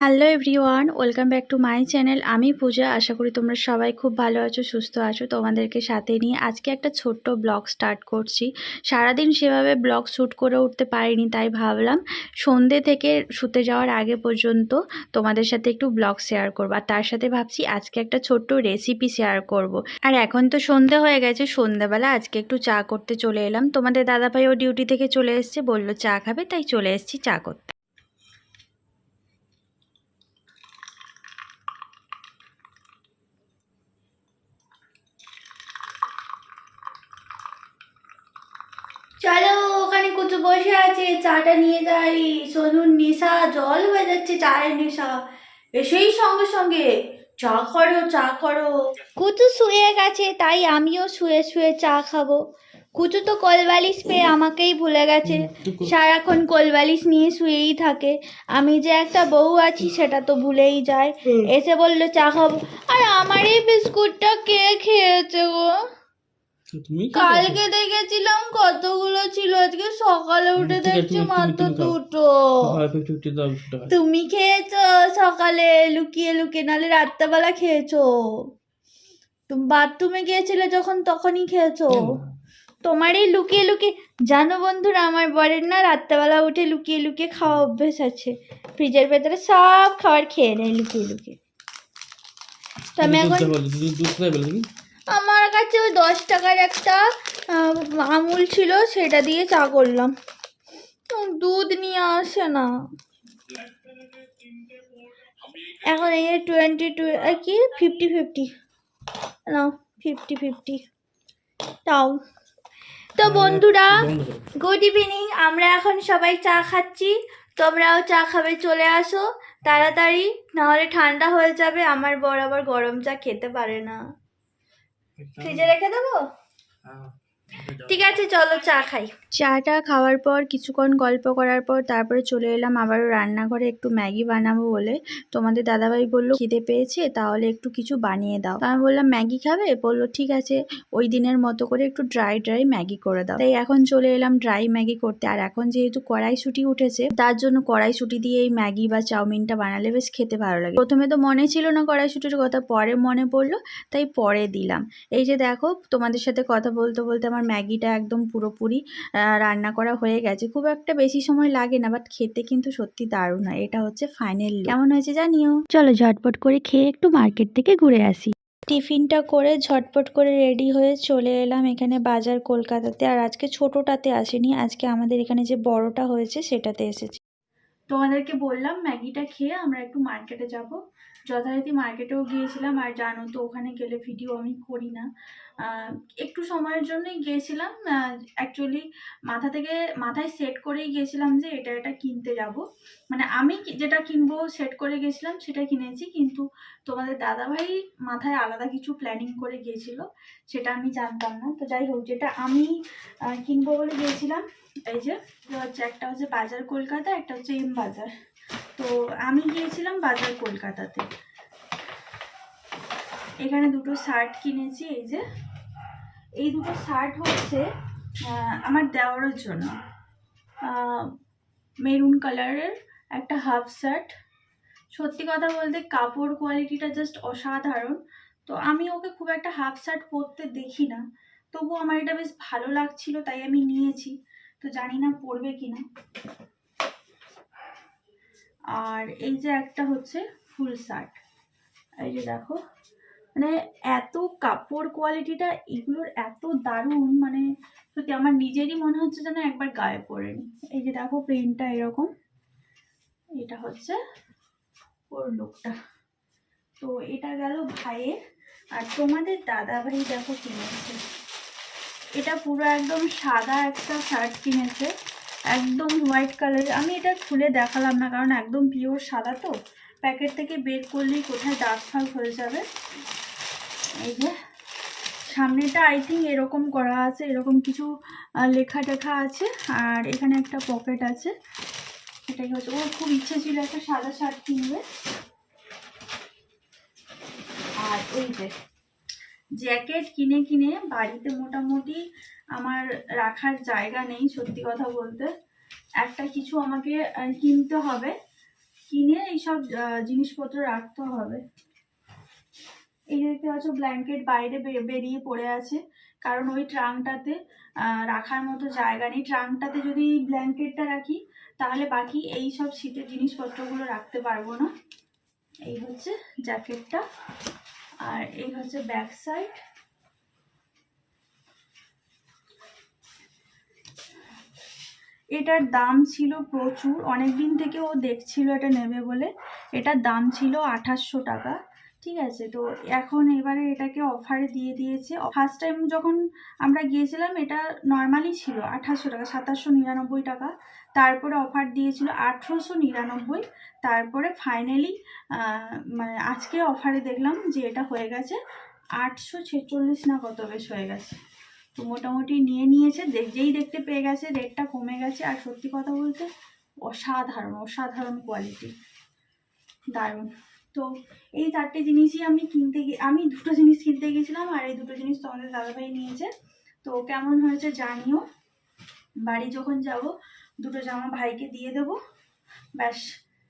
Hello everyone welcome back to my channel আমি পূজা, আশা করি তোমরা সবাই খুব ভালো আছো, সুস্থ আছো, তোমাদেরকে সাথে নিয়ে আজকে একটা ছোট্ট ব্লগ স্টার্ট করছি। সারাদিন সেভাবে ব্লগ শ্যুট করে উঠতে পারিনি, তাই ভাবলাম সন্ধে থেকে শুতে যাওয়ার আগে পর্যন্ত তোমাদের সাথে একটু ব্লগ শেয়ার করব। আর তার সাথে ভাবছি আজকে একটা ছোট্ট রেসিপি শেয়ার করব। আর এখন তো সন্ধে হয়ে গেছে, সন্ধেবেলা আজকে একটু চা করতে চলে এলাম। তোমাদের দাদাভাইও ডিউটি থেকে চলে এসছে, বলল চা খাবে, তাই চলে এসেছি চা করতে চলো ওখানে কুচু বসে আছে চাটা নিয়ে যাই সোনুর নেশা জল হয়ে যাচ্ছে চায়ের নেশা। এসেই সঙ্গে সঙ্গে চা করো চা করো। কুচু শুয়ে গেছে তাই আমিও শুয়ে শুয়ে চা খাব। কুচু তো কোলবালিশ পেয়ে আমাকেই ভুলে গেছে। সারাক্ষণ কোলবালিশ নিয়ে শুয়েই থাকে। আমি যে একটা বউ আছি সেটা তো ভুলেই যায়। এসে বলল চা খাব। আর আমার এই বিস্কুটটা কে খেয়েছে গো? তুমি কালকে দেখেছিলাম কতগুলো ছিল আজকে সকালে উঠে দেখছি মাত্র। দুটো। তুমি খেয়েছো? সকালে লুকিয়ে লুকিয়ে নালে রাত্রেবেলা খেয়েছো। তুমি বাথরুমে গিয়েছিলে যখন তখনই খেয়েছো। তোমার এই লুকিয়ে লুকিয়ে জানো বন্ধুরা আমার বরের না রাত্রেবেলা উঠে লুকিয়ে লুকিয়ে খাওয়া অভ্যেস আছে। ফ্রিজের ভেতরে সব খাবার খেয়ে নেয় লুকিয়ে লুকিয়ে। তো আমি এখন দুধ আমার কাছে ওই দশ টাকার একটা আমুল ছিল সেটা দিয়ে চা করলাম। দুধ নিয়ে আসে না। এখন এই টোয়েন্টি টু কি? ফিফটি ফিফটি নাও ফিফটি ফিফটি তাও। তো বন্ধুরা বন্ধ গুড ইভিনিং আমরা এখন সবাই চা খাচ্ছি। তোমরাও চা খাবে চলে আসো। তাড়াতাড়ি নাহলে ঠান্ডা হয়ে যাবে আমার বর আবার গরম চা খেতে পারে না। ফ্রিজে রেখে দেবো হ্যাঁ। ঠিক আছে, চলো চা খাই। চাটা খাওয়ার পর, কিছুক্ষণ গল্প করার পর, তারপরে চলে এলাম আবারও রান্নাঘরে একটু ম্যাগি বানাবো বলে। তোমাদের দাদাভাই বলল, খিদে পেয়েছে, তাহলে একটু কিছু বানিয়ে দাও। আমি বললাম, ম্যাগি খাবে? বলল, ঠিক আছে, ওই দিনের মতো করে একটু ড্রাই ড্রাই ম্যাগি করে দাও। তাই এখন চলে এলাম ড্রাই ম্যাগি করতে। আর এখন যেহেতু কড়াইশুটি উঠেছে, তার জন্য কড়াইশুটি দিয়ে এই ম্যাগি বা চাউমিনটা বানালে বেশ খেতে ভালো লাগে। প্রথমে তো মনে ছিল না কড়াইশুটির কথা, পরে মনে পড়ল, তাই পরে দিলাম। এই যে দেখো, তোমাদের সাথে কথা বলতে বলতে আমার ম্যাগিটা একদম পুরোপুরি রান্না করা হয়ে গেছে। খুব একটা বেশি সময় লাগে না বাট খেতে কিন্তু সত্যি দারুণ হয়। এটা হচ্ছে ফাইনাল কেমন হয়েছে জানিও? চলো ঝটপট করে খেয়ে একটু মার্কেট থেকে ঘুরে আসি। টিফিনটা করে ঝটপট করে রেডি হয়ে চলে এলাম এখানে বাজার কলকাতাতে। আর আজকে ছোটোটাতে আসেনি আজকে আমাদের এখানে যে বড়টা হয়েছে সেটাতে এসেছি। তোমাদেরকে বললাম ম্যাগিটা খেয়ে আমরা একটু মার্কেটে যাব। যথারীতি মার্কেটেও গিয়েছিলাম আর জানো তো ওখানে গেলে ভিডিও আমি করি না। একটু সময়ের জন্যই গিয়েছিলাম। অ্যাকচুয়ালি মাথা থেকে মাথায় সেট করেই গিয়েছিলাম যে এটা এটা কিনতে যাব। মানে আমি যেটা কিনবো সেট করে গেছিলাম সেটা কিনেছি, কিন্তু তোমাদের দাদাভাই মাথায় আলাদা কিছু প্ল্যানিং করে গিয়েছিল, সেটা আমি জানতাম না। তো যাই হোক, যেটা আমি কিনবো বলে গিয়েছিলাম, এই যে হচ্ছে একটা হচ্ছে বাজার কলকাতা, একটা হচ্ছে এম বাজার। তো আমি গিয়েছিলাম বাজার কলকাতাতে। এখানে দুটো শার্ট কিনেছি, এই যে। এই দুটো শার্ট হচ্ছে আমার দেওয়ারের জন্য। মেরুন কালারের একটা হাফ শার্ট। সত্যি কথা বলতে কাপড় কোয়ালিটিটা জাস্ট অসাধারণ। তো আমি ওকে খুব একটা হাফ শার্ট পরতে দেখি না। তবু আমার এটা বেশ ভালো লাগছিল, তাই আমি নিয়েছি। তো জানি না পরবে কি না আর এই যে একটা হচ্ছে ফুল শার্ট। এই যে দেখো। মানে এত কাপড় কোয়ালিটিটা এগুলোর এত দারুণ মানে সত্যি আমার নিজেরই মনে হচ্ছে যেন একবার গায়ে নি এই যে দেখো প্রিন্টটা এরকম। এটা হচ্ছে ওর লোকটা তো এটা গেল ভাইয়ের। আর তোমাদের দাদা ভাই দেখো কিনেছে এটা পুরো একদম সাদা একটা শার্ট কিনেছে। একদম হোয়াইট কালারের আমি এটা খুলে দেখালাম না, কারণ একদম পিওর সাদা তো। প্যাকেট থেকে বের করলেই কোথায় দাগ ফাগ হয়ে যাবে। এই যে, সামনেটা আই থিঙ্ক এরকম করা আছে, এরকম কিছু লেখা টেখা আছে, আর এখানে একটা পকেট আছে। এটাই হচ্ছে, ওর খুব ইচ্ছে ছিল একটা সাদা শার্ট কিনবে। আর ওই যে, জ্যাকেট কিনে কিনে বাড়িতে মোটামুটি আমার রাখার জায়গা নেই, সত্যি কথা বলতে। একটা কিছু আমাকে কিনতে হবে। কিনে এইসব জিনিসপত্র রাখতে হবে। এই যে দেখতে পাচ্ছ ব্ল্যাঙ্কেট বাইরে বেরিয়ে পড়ে আছে। কারণ ওই ট্রাঙ্কটাতে রাখার মতো জায়গা নেই। ট্রাঙ্কটাতে যদি ব্ল্যাঙ্কেটটা রাখি, তাহলে বাকি এই সব শীতের জিনিসপত্রগুলো রাখতে পারব না। এই হচ্ছে জ্যাকেটটা। আর এই হচ্ছে ব্যাক সাইড এটার দাম ছিল প্রচুর। অনেক দিন থেকে ও দেখছিল এটা নেবে বলে। এটার দাম ছিল আঠাশশো টাকা। ঠিক আছে, তো এখন এবারে এটাকে অফারে দিয়ে দিয়েছে। ফার্স্ট টাইম যখন আমরা গিয়েছিলাম, এটা নর্মালি ছিল আঠাশশো টাকা সাতাশশো নিরানব্বই টাকা। তারপরে অফার দিয়েছিল আঠেরোশো নিরানব্বই। তারপরে ফাইনালি মানে আজকে অফারে দেখলাম যে এটা হয়ে গেছে আটশো ছেচল্লিশ না কত বেশ হয়ে গেছে। তো মোটামুটি নিয়ে নিয়েছে যেই দেখতে পেয়ে গেছে রেটটা কমে গেছে। আর সত্যি কথা বলতে অসাধারণ অসাধারণ কোয়ালিটি দারুণ। তো এই চারটে জিনিসই আমি কিনতে গিয়ে, আমি দুটো জিনিস কিনতে গিয়েছিলাম আর এই দুটো জিনিস তোমাদের দাদাভাই নিয়েছে। তো কেমন হয়েছে জানিও। বাড়ি যখন যাব, দুটো জামা ভাইকে দিয়ে দেবো। ব্যাস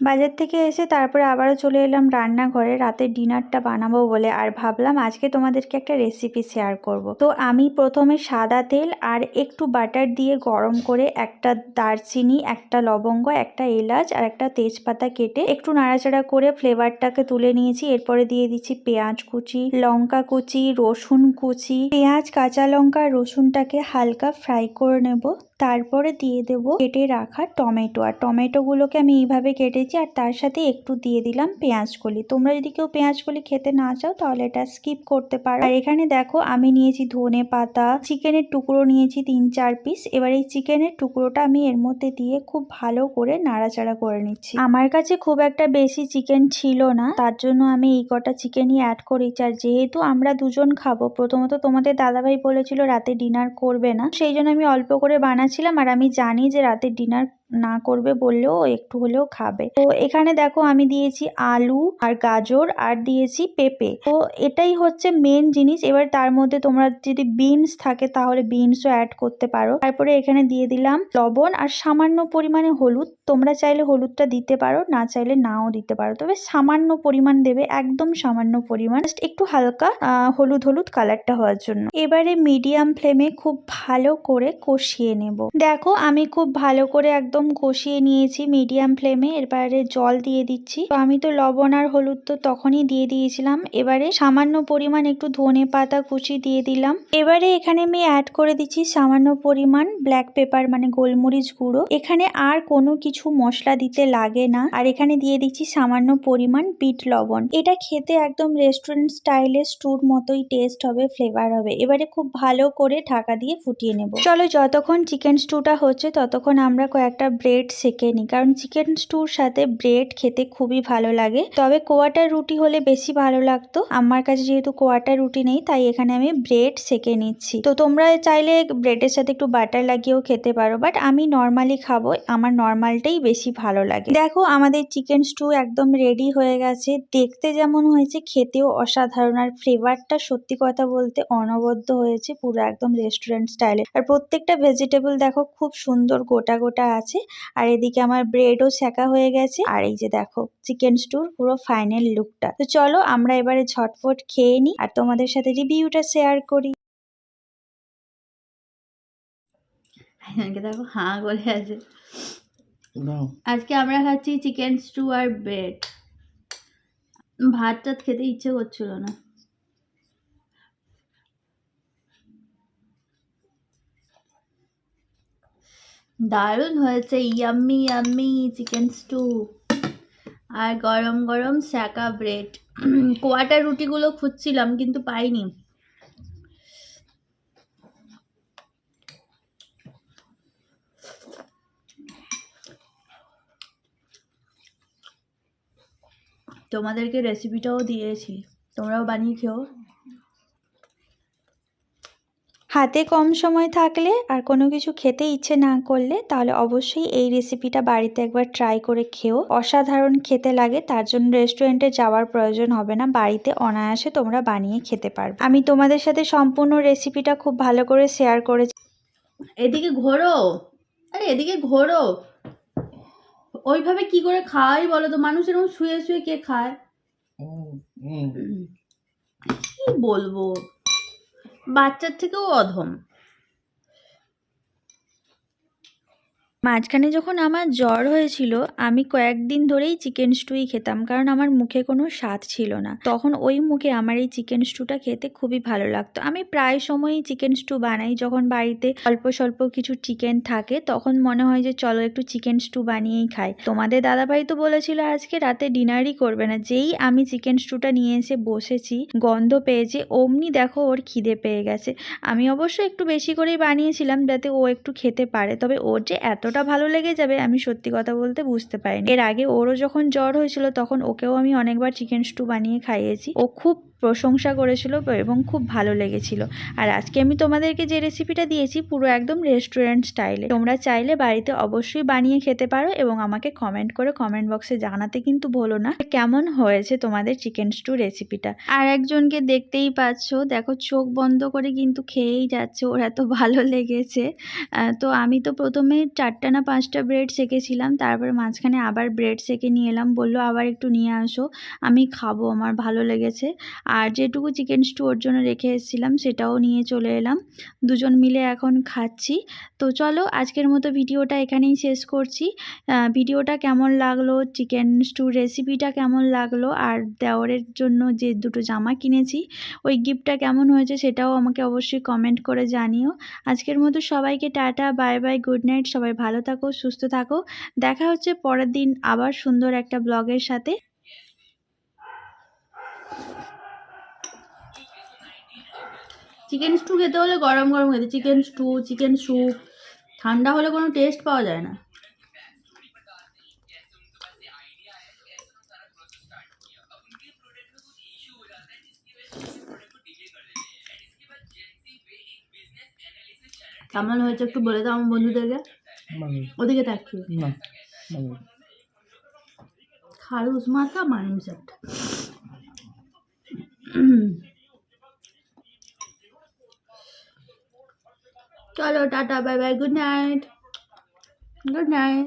বাজার থেকে এসে তারপরে আবারও চলে এলাম রান্নাঘরে। রাতের ডিনারটা বানাবো বলে আর ভাবলাম আজকে তোমাদেরকে একটা রেসিপি শেয়ার করব। তো আমি প্রথমে সাদা তেল আর একটু বাটার দিয়ে গরম করে একটা দারচিনি, একটা লবঙ্গ, একটা এলাচ আর একটা তেজপাতা কেটে একটু নাড়াচাড়া করে ফ্লেভারটাকে তুলে নিয়েছি। এরপরে দিয়ে দিচ্ছি পেঁয়াজ কুচি, লঙ্কা কুচি, রসুন কুচি। পেঁয়াজ, কাঁচা লঙ্কা রসুনটাকে হালকা ফ্রাই করে নেব। তারপরে দিয়ে দেব কেটে রাখা টমেটো। আর টমেটোগুলোকে আমি এইভাবে কেটেছি আর তার সাথে একটু দিয়ে দিলাম পেঁয়াজ কলি। তোমরা যদি কেউ পেঁয়াজ কলি খেতে না চাও তাহলে এটা স্কিপ করতে পারো। আর এখানে দেখো আমি নিয়েছি ধনে পাতা, চিকেনের টুকরো নিয়েছি তিন চার পিস এবার এই চিকেনের টুকরোটা আমি এর মধ্যে দিয়ে খুব ভালো করে নাড়াচাড়া করে নিচ্ছি। আমার কাছে খুব একটা বেশি চিকেন ছিল না, তার জন্য আমি এই কটা চিকেনই অ্যাড করেছি। আর যেহেতু আমরা দুজন খাব, প্রথমত তোমাদের দাদাভাই বলেছিল রাতে ডিনার করবে না, সেই জন্য আমি অল্প করে বানাচ্ছিলাম আর আমি জানি যে রাতে ডিনার না করবে বললেও একটু হলেও খাবে। তো এখানে দেখো আমি দিয়েছি আলু আর গাজর আর দিয়েছি পেঁপে। তো এটাই হচ্ছে মেন জিনিস। এবার তার মধ্যে তোমরা যদি বিনস থাকে তাহলে বিনসও অ্যাড করতে পারো। তারপরে এখানে দিয়ে দিলাম লবণ আর সামান্য পরিমাণে হলুদ। তোমরা চাইলে হলুদটা দিতে পারো, না চাইলে নাও দিতে পারো। তবে সামান্য পরিমাণ দেবে, একদম সামান্য পরিমাণ। Just একটু হালকা হলুদ হলুদ কালারটা হওয়ার জন্য। এবারে মিডিয়াম ফ্লেমে খুব ভালো করে কষিয়ে নেব। দেখো আমি খুব ভালো করে একদম কষিয়ে নিয়েছি মিডিয়াম ফ্লেমে এবারে জল দিয়ে দিচ্ছি। তো আমি তো লবণ আর হলুদ তো তখনই দিয়ে দিয়েছিলাম। এবারে সামান্য পরিমাণ একটু ধনে পাতা কুচি দিয়ে দিলাম। এবারে এখানে আমি অ্যাড করে দিচ্ছি সামান্য পরিমাণ ব্ল্যাক পেপার মানে গোলমরিচ গুঁড়ো। এখানে আর কোনো কিছু মশলা দিতে লাগে না। আর এখানে দিয়ে দিচ্ছি সামান্য পরিমাণ বিট লবণ। এটা খেতে একদম রেস্টুরেন্ট স্টাইলে স্টুর মতোই টেস্ট হবে ফ্লেভার হবে। এবারে খুব ভালো করে ঢাকা দিয়ে ফুটিয়ে নেব। চলো যতক্ষণ চিকেন স্টুটা হচ্ছে, ততক্ষণ আমরা কয়েকটা ব্রেড সেকে নিই কারণ চিকেন স্টুর সাথে ব্রেড খেতে খুবই ভালো লাগে। তবে কোয়াটার রুটি হলে বেশি ভালো লাগতো। আমার কাছে যেহেতু কোয়াটার রুটি নেই, তাই এখানে আমি ব্রেড সেকে নিচ্ছি। তো তোমরা চাইলে ব্রেডের সাথে একটু বাটার লাগিয়েও খেতে পারো। বাট আমি নর্মালি খাব, আমার নর্মালটাই বেশি ভালো লাগে। দেখো, আমাদের চিকেন স্টু একদম রেডি হয়ে গেছে। দেখতে যেমন হয়েছে, খেতেও অসাধারণ। আর ফ্লেভারটা সত্যি কথা বলতে অনবদ্য হয়েছে, পুরো একদম রেস্টুরেন্ট স্টাইলে আর প্রত্যেকটা ভেজিটেবল দেখো, খুব সুন্দর গোটা গোটা আছে। আর এদিকে আমার ব্রেডও সেকা হয়ে গেছে। আর এই যে দেখো চিকেন স্টুর পুরো ফাইনাল লুকটা তো চলো আমরা এবারে ঝটফট খেয়ে নিই আর তোমাদের সাথে রিভিউটা শেয়ার করি। দেখো হাঁ করে আছে। আজকে আমরা খাচ্ছি চিকেন স্টু আর ব্রেড ভাত টাত খেতে ইচ্ছে করছিল না। দারুণ হয়েছে ইয়াম্মি ইয়াম্মি চিকেন স্টু আর গরম গরম স্যাকা ব্রেড কোয়াটার রুটিগুলো খুঁজছিলাম, কিন্তু পাইনি। তোমাদেরকে রেসিপিটাও দিয়েছি। তোমরাও বানিয়ে খেও। হাতে কম সময় থাকলে আর কোনো কিছু খেতে ইচ্ছে না করলে তাহলে অবশ্যই এই রেসিপিটা বাড়িতে একবার ট্রাই করে খেও। অসাধারণ খেতে লাগে তার জন্য রেস্টুরেন্টে যাওয়ার প্রয়োজন হবে না বাড়িতে অনায়াসে তোমরা বানিয়ে খেতে পারবে। আমি তোমাদের সাথে সম্পূর্ণ রেসিপিটা খুব ভালো করে শেয়ার করেছি। এদিকে ঘোরো। আরে এদিকে ঘোরো। ওইভাবে কি করে খাওয়াই বলো তো? মানুষ এরকম শুয়ে শুয়ে কে খায়। কি বলব? বাচ্চার থেকেও অধম। মাঝখানে যখন আমার জ্বর হয়েছিল, আমি কয়েকদিন ধরেই চিকেন স্টুই খেতাম, কারণ আমার মুখে কোনো স্বাদ ছিল না। তখন ওই মুখে আমার এই চিকেন স্টুটা খেতে খুবই ভালো লাগতো। আমি প্রায় সময়ই চিকেন স্টু বানাই যখন বাড়িতে অল্প স্বল্প কিছু চিকেন থাকে, তখন মনে হয় যে চলো একটু চিকেন স্টু বানিয়েই খাই। তোমাদের দাদাভাই তো বলেছিল আজকে রাতে ডিনারই করবে না। যেই আমি চিকেন স্টুটা নিয়ে এসে বসেছি, গন্ধ পেয়েছে, অমনি দেখো ওর খিদে পেয়ে গেছে। আমি অবশ্য একটু বেশি করেই বানিয়েছিলাম যাতে ও একটু খেতে পারে, তবে ওর যে এতটা ভালো লেগে যাবে আমি সত্যি কথা বলতে বুঝতে পারিনি। এর আগে ওরও যখন জ্বর হয়েছিল তখন ওকেও আমি অনেকবার চিকেন স্টু বানিয়ে খাইয়েছি। ও খুব প্রশংসা করেছিল এবং খুব ভালো লেগেছিল। আর আজকে আমি তোমাদেরকে যে রেসিপিটা দিয়েছি, পুরো একদম রেস্টুরেন্ট স্টাইলে তোমরা চাইলে বাড়িতে অবশ্যই বানিয়ে খেতে পারো এবং আমাকে কমেন্ট করে কমেন্ট বক্সে জানাতে কিন্তু ভুলো না। কেমন হয়েছে তোমাদের চিকেন স্টু রেসিপিটা আর একজনকে দেখতেই পাচ্ছো, দেখো চোখ বন্ধ করে কিন্তু খেয়েই যাচ্ছে, ওর এত ভালো লেগেছে। তো আমি তো প্রথমে চারটা না পাঁচটা ব্রেড সেকেছিলাম, তারপর মাঝখানে আবার ব্রেড সেকে নিয়ে এলাম, বলল আবার একটু নিয়ে আসো, আমি খাব, আমার ভালো লেগেছে। আর যেটুকু চিকেন স্টু ওর জন্য রেখে এসেছিলাম, সেটাও নিয়ে চলে এলাম। দুজন মিলে এখন খাচ্ছি। তো চলো, আজকের মতো ভিডিওটা এখানেই শেষ করছি। ভিডিওটা কেমন লাগল চিকেন স্টু রেসিপিটা কেমন লাগল, আর দেওয়ারের জন্য যে দুটো জামা কিনেছি, ওই গিফটটা কেমন হয়েছে সেটাও আমাকে অবশ্যই কমেন্ট করে জানিও। আজকের মতো সবাইকে tata bye bye good night সবাই ভালো থাকো, সুস্থ থাকো। দেখা হচ্ছে পরের দিন আবার সুন্দর একটা ব্লগের সাথে। চিকেন স্টু খেতে হলে গরম গরম খেতে চিকেন স্টু চিকেন স্যুপ ঠান্ডা হলে কোনো টেস্ট পাওয়া যায় না। কেমন হয়েছে একটু বলে দাও আমার বন্ধুদেরকে। ওদিকে তাকিয়ে না খারুস মাথা মানুষ একটা। চলো tata bye bye good night good night